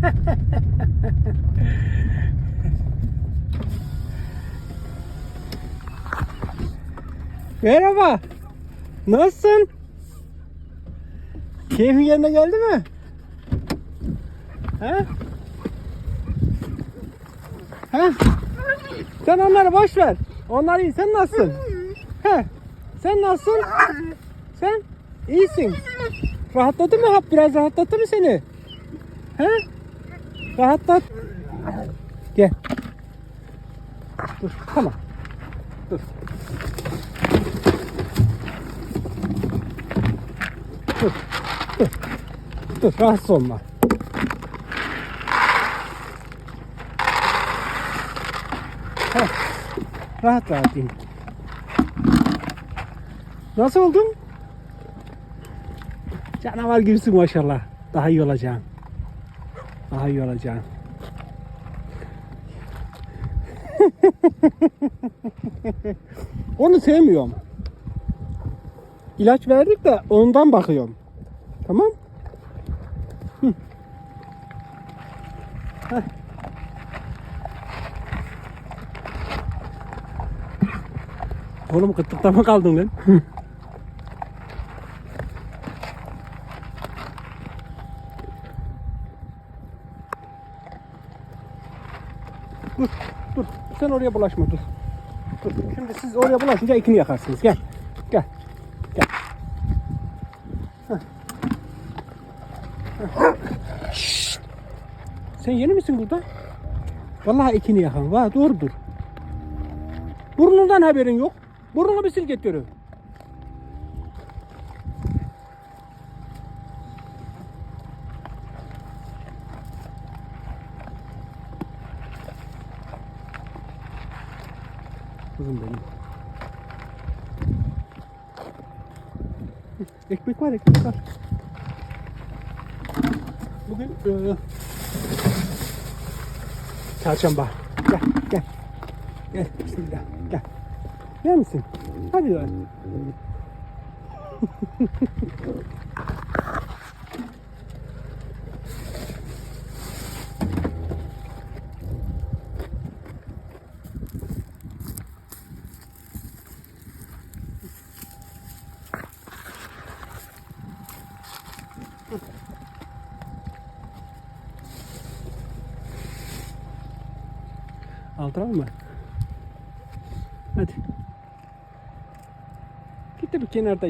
Merhaba. Nasılsın? Keyfin yerine geldi mi? He? He? Sen onları boş ver. Onlar iyi. Sen nasılsın? He? Sen nasılsın? Sen iyisin. Rahatladı mı hap? Biraz rahatlattı mı seni? He? Rahatlat. Gel. Dur. Tamam. Dur. Dur. Dur. Dur. Rahatsız olma. Heh. Rahat rahat in. Nasıl oldun? Canavar gibisin maşallah. Daha iyi olacaksın. Daha iyi olacaksın. Onu sevmiyorum. İlaç verdik de ondan bakıyorum. Tamam? Hı. Heh. Oğlum kıtlıkta mı kaldın lan? dur, dur. Sen oraya bulaşma dur. Dur. Şimdi siz oraya bulaşınca ikini yakarsınız. Gel. Gel. Gel. Sen yeni misin burada? Vallahi ikini yakan. Vah doğrudur. Burnundan haberin yok. Burnunu bir sil getiriyor. Kızım benim. Ekmek var, ekmek var. Bugün e, çarşamba. Gel, gel. Gel, bismillah. Gel. Yer misin? Hadi lan. Altına mı? Hadi. Git de bir kenarda.